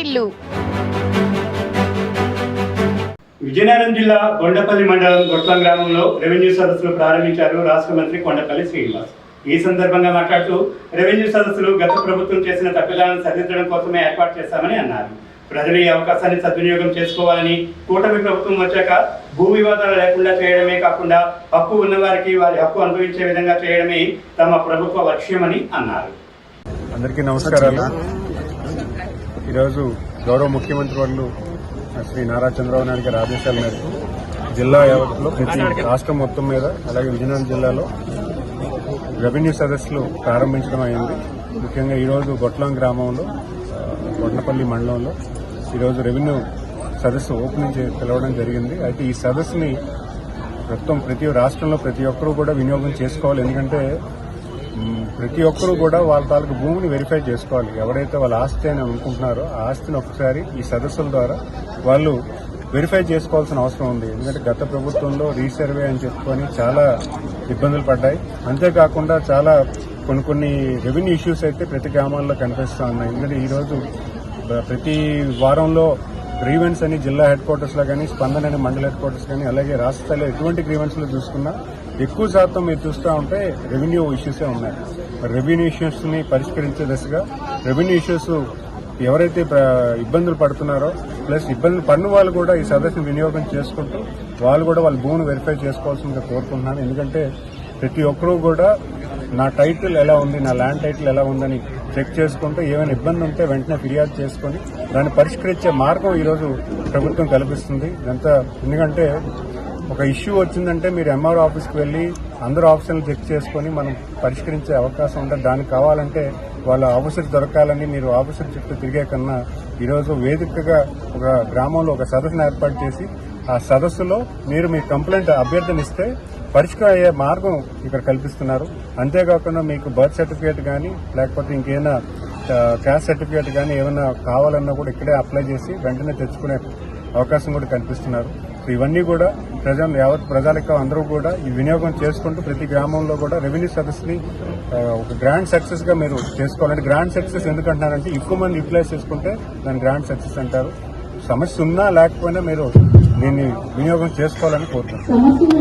వాటిల్లు విజయనగరం జిల్లా కొండపల్లి మండలం గొట్లం గ్రామంలో రెవెన్యూ సదస్సులు ప్రారంభించారు రాష్ట్ర మంత్రి కొండపల్లి శ్రీనివాస్. ఈ సందర్భంగా మాట్లాడుతూ రెవెన్యూ సదస్సులు గత ప్రభుత్వం చేసిన తప్పిదాలను సరిదిద్దడం కోసమే ఏర్పాటు చేశామని అన్నారు. ప్రజలు ఈ అవకాశాన్ని సద్వినియోగం చేసుకోవాలని కూటమి ప్రభుత్వం వచ్చాక భూ వివాదాలు లేకుండా చేయడమే కాకుండా హక్కు ఉన్నవారికి వారి హక్కు అనుభవించే విధంగా చేయడమే తమ ప్రభుత్వ లక్ష్యమని అన్నారు. అందరికీ నమస్కారాలు. ఈరోజు గౌరవ ముఖ్యమంత్రి వాళ్ళు శ్రీ నారా చంద్రబాబు నాయుడు గారి ఆదేశాల మేరకు జిల్లా యావత్లో ప్రతి రాష్ట్రం మొత్తం మీద అలాగే విజయనగరం జిల్లాలో రెవెన్యూ సదస్సులు ప్రారంభించడం అయింది. ముఖ్యంగా ఈరోజు గొట్లం గ్రామంలో ఆ, గొట్లపల్లి మండలంలో ఈరోజు రెవెన్యూ సదస్సు ఓపెనింగ్ చే- పిలవడం జరిగింది. అయితే ఈ సదస్సుని మొత్తం ప్రతి రాష్ట్రంలో ప్రతి ఒక్కరూ కూడా వినియోగం చేసుకోవాలి. ఎందుకంటే ప్రతి ఒక్కరూ కూడా వాళ్ళ తాలూకు భూమిని వెరిఫై చేసుకోవాలి. ఎవరైతే వాళ్ళ ఆస్తి అని అనుకుంటున్నారో ఆ ఆస్తిని ఒకసారి ఈ సదస్సుల ద్వారా వాళ్ళు వెరిఫై చేసుకోవాల్సిన అవసరం ఉంది. ఎందుకంటే గత ప్రభుత్వంలో రీసర్వే అని చెప్పుకొని చాలా ఇబ్బందులు పడ్డాయి. అంతేకాకుండా చాలా కొన్ని కొన్ని రెవెన్యూ ఇష్యూస్ అయితే ప్రతి గ్రామాల్లో కనిపిస్తూ ఉన్నాయి. ఎందుకంటే ఈరోజు ప్రతి వారంలో గ్రీవెన్స్ అని జిల్లా హెడ్ క్వార్టర్స్లో కానీ స్పందన అని మండల హెడ్ క్వార్టర్స్ కానీ అలాగే రాష్ట్ర స్థాయిలో ఎటువంటి గ్రీవెన్స్లో చూసుకున్నా ఎక్కువ శాతం మీరు చూస్తూ ఉంటే రెవెన్యూ ఇష్యూసే ఉన్నాయి. రెవెన్యూ ఇష్యూస్ని పరిష్కరించే దశగా రెవెన్యూ ఇష్యూస్ ఎవరైతే ఇబ్బందులు పడుతున్నారో ప్లస్ ఇబ్బందులు పడిన వాళ్ళు కూడా ఈ సదస్సును వినియోగం చేసుకుంటూ వాళ్ళు కూడా వాళ్ళ భూమిని వెరిఫై చేసుకోవాల్సిందిగా కోరుకుంటున్నాను. ఎందుకంటే ప్రతి ఒక్కరూ కూడా నా టైటిల్ ఎలా ఉంది నా ల్యాండ్ టైటిల్ ఎలా ఉందని చెక్ చేసుకుంటూ ఏమైనా ఇబ్బంది ఉంటే వెంటనే ఫిర్యాదు చేసుకొని దాన్ని పరిష్కరించే మార్గం ఈరోజు ప్రభుత్వం కల్పిస్తుంది. ఇదంతా ఎందుకంటే ఒక ఇష్యూ వచ్చిందంటే మీరు ఎంఆర్ఓ ఆఫీస్కి వెళ్ళి అందరు ఆప్షన్లు చెక్ చేసుకొని మనం పరిష్కరించే అవకాశం ఉంటుంది దానికి కావాలంటే వాళ్ళ ఆఫీసర్ దొరకాలని మీరు ఆఫీసర్ చుట్టూ తిరిగే కన్నా ఈరోజు వేదికగా ఒక గ్రామంలో ఒక సదస్సును ఏర్పాటు చేసి ఆ సదస్సులో మీరు మీ కంప్లైంట్ అభ్యర్థన ఇస్తే పరిష్కారం అయ్యే మార్గం ఇక్కడ కల్పిస్తున్నారు. అంతేకాకుండా మీకు బర్త్ సర్టిఫికేట్ కానీ లేకపోతే ఇంకేమైనా క్యాస్ట్ సర్టిఫికేట్ కానీ ఏమైనా కావాలన్నా కూడా ఇక్కడే అప్లై చేసి వెంటనే తెచ్చుకునే అవకాశం కూడా కల్పిస్తున్నారు. ఇవన్నీ కూడా ప్రజలు యావత్ ప్రజలకు అందరూ కూడా ఈ వినియోగం చేసుకుంటూ ప్రతి గ్రామంలో కూడా రెవెన్యూ సర్వీస్ని ఒక గ్రాండ్ సక్సెస్గా మీరు చేసుకోవాలంటే గ్రాండ్ సక్సెస్ ఎందుకంటున్నారంటే ఎక్కువ మంది యూటిలైజ్ చేసుకుంటే దాన్ని గ్రాండ్ సక్సెస్ అంటారు. సమస్య ఉన్నా లేకపోయినా మీరు దీన్ని వినియోగం చేసుకోవాలని కోరుతున్నాను